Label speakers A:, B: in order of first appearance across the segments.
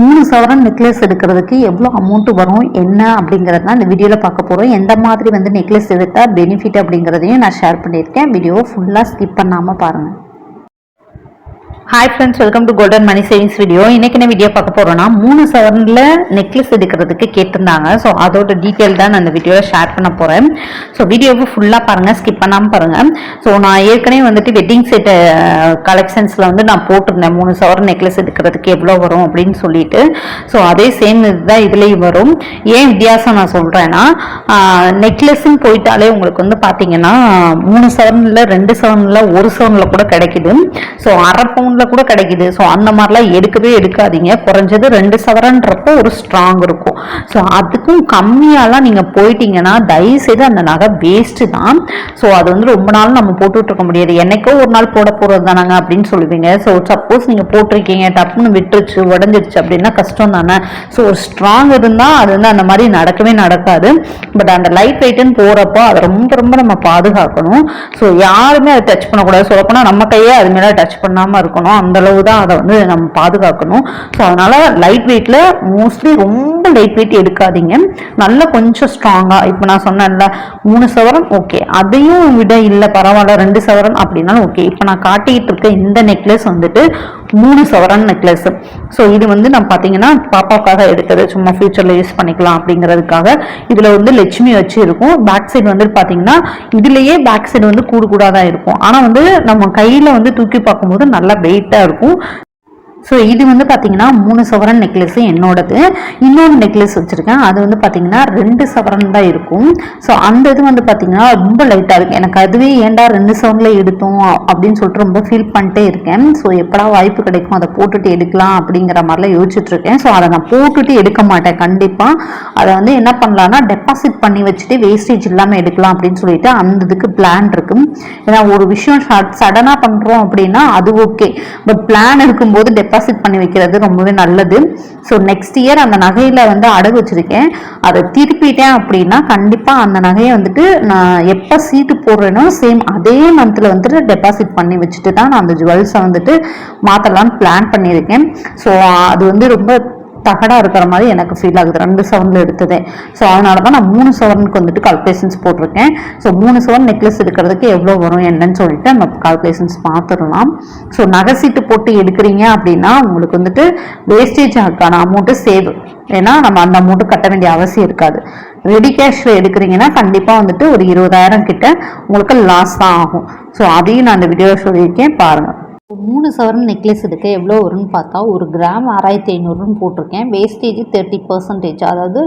A: மூணு சவரன் நெக்லஸ் எடுக்கிறதுக்கு எவ்வளோ அமௌண்ட் வரும் என்ன அப்படிங்கிறது தான் இந்த வீடியோவில் பார்க்க போகிறோம் எந்த மாதிரி வந்து நெக்லஸ் எடுத்தால் பெனிஃபிட் அப்படிங்கிறதையும் நான் ஷேர் பண்ணியிருக்கேன். வீடியோவை ஃபுல்லாக ஸ்கிப் பண்ணாமல் பாருங்கள் hi friends welcome to golden Mani savings video இன்னைக்கு என்ன வீடியோ பார்க்க போகிறோம்னா மூணு சவரனில் நெக்லஸ் எடுக்கிறதுக்கு கேட்டிருந்தாங்க. ஸோ அதோட டீட்டெயில் தான் நான் இந்த வீடியோவில் ஷேர் பண்ண போகிறேன் ஸோ வீடியோவை ஃபுல்லாக பாருங்கள் ஸ்கிப் பண்ணாமல் பாருங்கள் ஸோ நான் ஏற்கனவே வந்துட்டு வெட்டிங் செட்டு கலெக்ஷன்ஸில் வந்து நான் போட்டிருந்தேன். மூணு சவரன் நெக்லஸ் எடுக்கிறதுக்கு எவ்வளோ வரும் அப்படின்னு சொல்லிட்டு. ஸோ அதே சேம் இதுதான் இதுலேயும் வரும். ஏன் வித்தியாசம் நான் சொல்கிறேன்னா நெக்லஸ்ன்னு போயிட்டாலே உங்களுக்கு வந்து பார்த்தீங்கன்னா மூணு சவரனில் ரெண்டு சவரனில் ஒரு சவரனில் கூட கிடைக்குது. ஸோ அரை பவுனில் கூட கிடைக்குது. ஸோ அந்த மாதிரிலாம் எடுக்கவே எடுக்காதீங்க. குறைஞ்சது ரெண்டு சவரன்றப்போ ஒரு ஸ்ட்ராங் இருக்கும். ஸோ அதுக்கும் கம்மியாலாம் நீங்கள் போயிட்டீங்கன்னா தயவுசெய்து அந்த நகை வேஸ்ட்டு தான். ஸோ அது வந்து ரொம்ப நாள் நம்ம போட்டுட்ருக்க முடியாது. என்னைக்கோ ஒரு நாள் போட போகிறது தானாங்க அப்படின்னு சொல்லுவீங்க. ஸோ சப்போஸ் நீங்கள் போட்டிருக்கீங்க டப்புன்னு விட்டுருச்சு உடஞ்சிருச்சு அப்படின்னா கஷ்டம் தானே. ஸோ ஒரு ஸ்ட்ராங் இருந்தால் அது வந்து அந்த மாதிரி நடக்கவே நடக்காது. பட் அந்த லைட் வெயிட்டுன்னு போகிறப்போ அதை ரொம்ப ரொம்ப நம்ம பாதுகாக்கணும். ஸோ யாருமே அதை டச் பண்ணக்கூடாது. சொல்லப்போனால் நம்ம கையே அது மேலே டச் பண்ணாமல் இருக்கணும். அந்த அந்தளவு தான் அதை வந்து நம்ம பாதுகாக்கணும். ஸோ அதனால் லைட் வெயிட்டில் மோஸ்ட்லி ரொம்ப லைட் வெயிட் எடுக்காதீங்க. நல்லா கொஞ்சம் ஸ்ட்ராங்காக இப்போ நான் சொன்னேன்ல மூணு சவரம் ஓகே அதையும் விட இல்லை பரவாயில்ல ரெண்டு சவரன் அப்படின்னாலும் ஓகே இப்போ நான் காட்டிக்கிட்டு இருக்க இந்த நெக்லஸ் வந்துட்டு மூணு சவரன் நெக்லஸ் ஸோ இது வந்து நான் பார்த்தீங்கன்னா பாப்பாவுக்காக எடுத்தது. சும்மா ஃபியூச்சரில் யூஸ் பண்ணிக்கலாம் அப்படிங்கிறதுக்காக. இதில் வந்து லட்சுமி வச்சு இருக்கும். பேக் சைடு வந்து பார்த்தீங்கன்னா இதுலேயே பேக் சைடு வந்து கூடு கூடாக தான் இருக்கும். ஆனால் வந்து நம்ம கையில் வந்து தூக்கி பார்க்கும்போது நல்லா வெயிட்டாக இருக்கும். ஸோ இது வந்து பார்த்தீங்கன்னா மூணு சவரன் நெக்லஸ் என்னோடது. இன்னொரு நெக்லஸ் வச்சுருக்கேன். அது வந்து பார்த்தீங்கன்னா ரெண்டு சவரன் தான் இருக்கும். ஸோ அந்த இது வந்து பார்த்தீங்கன்னா ரொம்ப லைட்டாக இருக்கும் எனக்கு அதுவே ஏன்டா ரெண்டு சவரனில் எடுத்தோம் அப்படின்னு சொல்லிட்டு ரொம்ப ஃபீல் பண்ணிட்டே இருக்கேன். ஸோ எப்படா வாய்ப்பு கிடைக்கும் அதை போட்டுட்டு எடுக்கலாம் அப்படிங்கிற மாதிரிலாம் யோசிச்சுட்ருக்கேன் ஸோ அதை நான் போட்டுட்டு எடுக்க மாட்டேன். கண்டிப்பாக அதை வந்து என்ன பண்ணலான்னா டெபாசிட் பண்ணி வச்சுட்டு வேஸ்டேஜ் இல்லாமல் எடுக்கலாம் அப்படின்னு சொல்லிட்டு அந்த இதுக்கு பிளான் இருக்கு. ஏன்னா ஒரு விஷயம் சடனாக பண்ணுறோம் அப்படின்னா அது ஓகே பட் பிளான் இருக்கும்போது டெபாசிட் டெபாசிட் பண்ணி வைக்கிறது ரொம்பவே நல்லது. ஸோ நெக்ஸ்ட் இயர் அந்த நகையில் வந்து அடகு வச்சுருக்கேன். அதை திருப்பிட்டேன் அப்படின்னா கண்டிப்பாக அந்த நகையை வந்துட்டு நான் எப்போ சீட்டு போடுறேனோ சேம் அதே மந்தில் வந்துட்டு டெபாசிட் பண்ணி வச்சுட்டு தான் நான் அந்த ஜுவல்ஸை வந்துட்டு மாற்றலான்னு பிளான் பண்ணியிருக்கேன். ஸோ அது வந்து ரொம்ப தகடாக இருக்கிற மாதிரி எனக்கு ஃபீல் ஆகுது. ரெண்டு சவரனில் எடுத்ததே. ஸோ அதனால தான் நான் மூணு சவரனுக்கு வந்துட்டு கால்குலேஷன்ஸ் போட்டிருக்கேன். ஸோ மூணு சவரன் நெக்லஸ் எடுக்கிறதுக்கு எவ்வளோ வரும் என்னன்னு சொல்லிட்டு நம்ம கால்குலேஷன்ஸ் பார்த்துடலாம். ஸோ நகை சீட்டு போட்டு எடுக்கிறீங்க அப்படின்னா உங்களுக்கு வந்துட்டு வேஸ்டேஜ் ஆக்கான அமௌண்ட்டு சேவ் ஏன்னா நம்ம அந்த அமௌண்ட்டு கட்ட வேண்டிய அவசியம் இருக்காது. ரெடி கேஷில் எடுக்கிறீங்கன்னா கண்டிப்பாக வந்துட்டு ஒரு இருபதாயிரம் கிட்ட உங்களுக்கு லாஸ் தான் ஆகும். ஸோ அதையும் நான் அந்த வீடியோவில் சொல்லியிருக்கேன். பாருங்கள் மூணு சவரன் நெக்லஸ் எடுக்க எவ்வளோ வரும்னு பார்த்தா ஒரு கிராம் ஆறாயிரத்தி ஐநூறுன்னு போட்டிருக்கேன். வேஸ்டேஜ் தேர்ட்டி பர்சன்டேஜ் அதாவது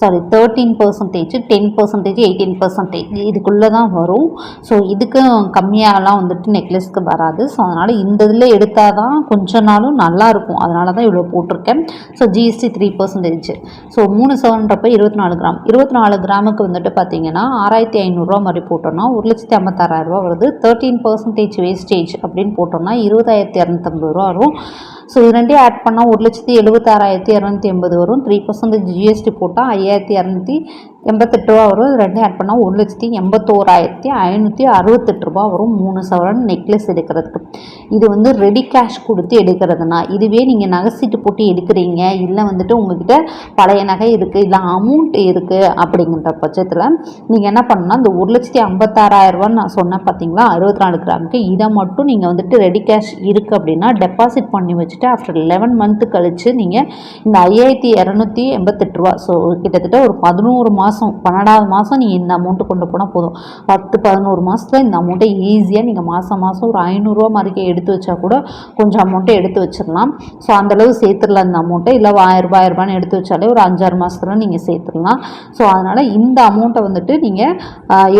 A: sorry thirteen percentage ten percentage eighteen percentage இதுக்குள்ளே தான் வரும். ஸோ இதுக்கு கம்மியாகலாம் வந்துட்டு நெக்லஸ்க்கு வராது. ஸோ அதனால் இந்த இதில் எடுத்தால் தான் கொஞ்ச நாளும் நல்லாயிருக்கும் அதனால தான் இவ்வளோ போட்டிருக்கேன். So GST three percentage so மூணு செவன்றப்ப இருபத்தி நாலு கிராம். இருபத்தி நாலு கிராமுக்கு வந்துட்டு பார்த்தீங்கன்னா ஆறாயிரத்தி ஐநூறுரூவா மாதிரி போட்டோம்னா ஒரு லட்சத்தி ஐம்பத்தாறாயிரரூவா வருது. தேர்ட்டீன் பர்சன்டேஜ் வேஸ்டேஜ் அப்படின்னு போட்டோம்னா இருபதாயிரத்தி இரநூத்தம்பது ரூபா வரும். ஸோ இது ரெண்டையும் ஆட் பண்ணால் ஒரு லட்சத்தி எழுபத்தாறாயிரத்தி இரநூத்தி எண்பது வரும். த்ரீ பர்சன்டேஜ் ஜிஎஸ்டி போட்டால் ஐயாயிரத்தி இரநூத்தி எண்பத்தெட்டு ரூபா வரும். இது ரெண்டையும் ஆட் பண்ணால் ஒரு லட்சத்தி எண்பத்தோராயிரத்தி ஐநூற்றி அறுபத்தெட்டு ரூபா வரும். மூணு சவரன் நெக்லஸ் எடுக்கிறதுக்கு. இது வந்து ரெடி கேஷ் கொடுத்து எடுக்கிறதுனா இதுவே நீங்கள் நகை சீட்டு போட்டு எடுக்கிறீங்க இல்லை வந்துட்டு உங்ககிட்ட பழைய நகை இருக்குது இல்லை அமௌண்ட் இருக்குது அப்படிங்கிற பட்சத்தில் நீங்கள் என்ன பண்ணணும்னா இந்த ஒரு லட்சத்தி ஐம்பத்தாறாயிரரூபான்னு நான் சொன்னேன் பார்த்தீங்களா அறுபத்தி நாலு கிராமுக்கு இதை மட்டும் நீங்கள் வந்துட்டு ரெடி கேஷ் இருக்குது அப்படின்னா டெபாசிட் பண்ணி வச்சுட்டு ஆஃப்டர் லெவன் மந்த்து கழித்து நீங்கள் இந்த ஐயாயிரத்தி இரநூத்தி எண்பத்தெட்டு ரூபா ஸோ கிட்டத்தட்ட ஒரு பதினோரு மாதம் மாதம் பன்னெண்டாவது மாதம் நீங்கள் இந்த அமௌண்ட்டு கொண்டு போனால் போதும். பத்து பதினோரு மாதத்தில் இந்த அமௌண்ட்டை ஈஸியாக நீங்கள் மாதம் மாதம் ஒரு ஐநூறுரூவா மாதிரிக்கே எடுத்து வச்சா கூட கொஞ்சம் அமௌண்ட்டை எடுத்து வச்சிடலாம். ஸோ அந்தளவு சேர்த்துடலாம் இந்த அமௌண்ட்டை இல்லை ஆயிரரூபா ஆயிரரூபான்னு எடுத்து வச்சாலே ஒரு அஞ்சாறு மாதத்தில் நீங்கள் சேர்த்துடலாம். ஸோ அதனால் இந்த அமௌண்ட்டை வந்துட்டு நீங்கள்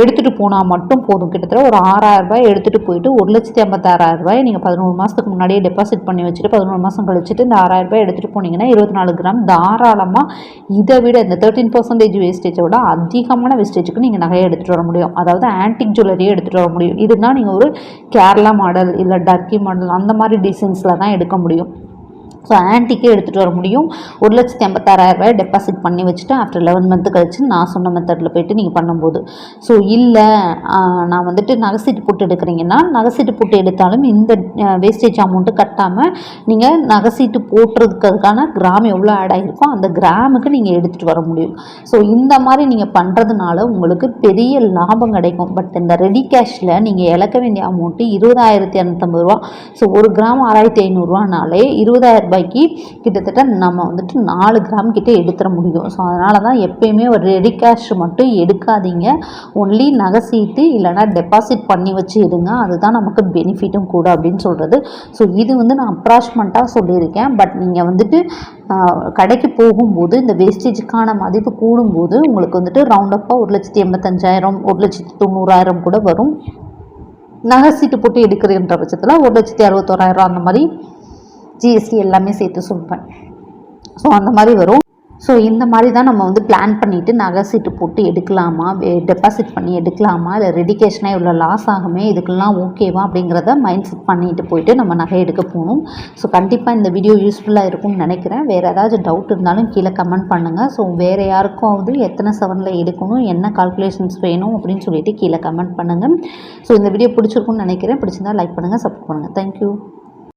A: எடுத்துகிட்டு போனால் மட்டும் போதும். கிட்டத்தட்ட ஒரு ஆறாயிரரூபாய் எடுத்துகிட்டு போயிட்டு ஒரு லட்சத்தி ஐம்பத்தாறாயிரரூபாய் நீங்கள் பதினோரு மாதத்துக்கு முன்னாடியே டெபாசிட் பண்ணி வச்சுட்டு பதினோரு மாதம் கழிச்சுட்டு இந்த ஆறாயிரரூபாய் எடுத்துகிட்டு போனீங்கன்னா இருபத்தி நாலு கிராம் தாராளமாக இதை விட இந்த தேர்ட்டின் பர்சன்டேஜ் வேஸ்டேஜை விட அதிகமான வெஸ்டேஜுக்கு நீங்கள் நகையை எடுத்துகிட்டு வர முடியும். அதாவது ஆன்டிக் ஜுவல்லரியே எடுத்துகிட்டு வர முடியும். இதுதான் நீங்கள் ஒரு கேரளா மாடல் இல்லை டர்க்கி மாடல் அந்த மாதிரி டிசைன்ஸில் தான் எடுக்க முடியும். ஸோ ஆன்ட்டிக்கே எடுத்துகிட்டு வர முடியும். ஒரு லட்சத்தி ஐம்பத்தாறாயிரம் ரூபாய் டெபாசிட் பண்ணி வச்சுட்டு ஆஃப்டர் லெவன் மந்த்து கழிச்சு நான் சொன்ன மெத்தடில் போயிட்டு நீங்கள் பண்ணும்போது. ஸோ இல்லை நான் வந்துட்டு நகைசீட்டு போட்டு எடுக்கிறீங்கன்னா நகைசீட்டு போட்டு எடுத்தாலும் இந்த வேஸ்டேஜ் அமௌண்ட்டு கட்டாமல் நீங்கள் நகைசீட்டு போட்டுறதுக்கான கிராம் எவ்வளோ ஆட் ஆகிருக்கோ அந்த கிராமுக்கு நீங்கள் எடுத்துகிட்டு வர முடியும். ஸோ இந்த மாதிரி நீங்கள் பண்ணுறதுனால உங்களுக்கு பெரிய லாபம் கிடைக்கும். பட் இந்த ரெடி கேஷில் நீங்கள் இழக்க வேண்டிய அமௌண்ட்டு இருபதாயிரத்தி இரநூத்தம்பது ரூபா. ஸோ ஒரு கிராம் ஆறாயிரத்தி ஐநூறுரூவானாலே இருபதாயிரம் ரூபாய்க்கு கிட்டத்தட்ட நம்ம வந்துட்டு நாலு கிராம் கிட்டே எடுத்துட முடியும். ஸோ அதனால தான் எப்பயுமே ஒரு ரெடி கேஷ் மட்டும் எடுக்காதீங்க. ஒன்லி நகை சீட்டு இல்லைனா டெபாசிட் பண்ணி வச்சு எடுங்க. அதுதான் நமக்கு பெனிஃபிட்டும் கூட அப்படின்னு சொல்கிறது ஸோ இது வந்து நான் அப்ராச்மெண்ட்டாக சொல்லியிருக்கேன். பட் நீங்கள் வந்துட்டு கடைக்கு போகும்போது இந்த வேஸ்டேஜுக்கான மதிப்பு கூடும்போது உங்களுக்கு வந்துட்டு ரவுண்டப்பாக ஒரு லட்சத்தி எண்பத்தஞ்சாயிரம் ஒரு லட்சத்தி தொண்ணூறாயிரம் கூட வரும். நகை சீட்டு போட்டு எடுக்கிறன்ற பட்சத்தில் ஒரு லட்சத்தி அறுபத்தோராயிரம் அந்த மாதிரி ஜிஎஸ்டி எல்லாமே சேர்த்து சொல்வேன் ஸோ அந்த மாதிரி வரும். ஸோ இந்த மாதிரி தான் நம்ம வந்து பிளான் பண்ணிவிட்டு நகை சீட்டு போட்டு எடுக்கலாமா? டெபாசிட் பண்ணி எடுக்கலாமா? இல்லை ரெடிகேஷனாக இவ்வளோ லாஸ் ஆகுமே? இதுக்கெல்லாம் ஓகேவா அப்படிங்கிறத மைண்ட் செட் பண்ணிட்டு போயிட்டு நம்ம நகை எடுக்க போகணும். ஸோ கண்டிப்பாக இந்த வீடியோ யூஸ்ஃபுல்லாக இருக்கும்னு நினைக்கிறேன். வேறு ஏதாச்சும் டவுட் இருந்தாலும் கீழே கமெண்ட் பண்ணுங்கள் ஸோ வேறு யாருக்காவது எத்தனை செவனில் எடுக்கணும்? என்ன கால்குலேஷன்ஸ் வேணும்? அப்படின்னு சொல்லிட்டு கீழே கமெண்ட் பண்ணுங்கள் ஸோ இந்த வீடியோ பிடிச்சிருக்கும்னு நினைக்கிறேன். பிடிச்சிருந்தா லைக் பண்ணுங்கள் சப்போர்ட் பண்ணுங்கள் தேங்க்யூ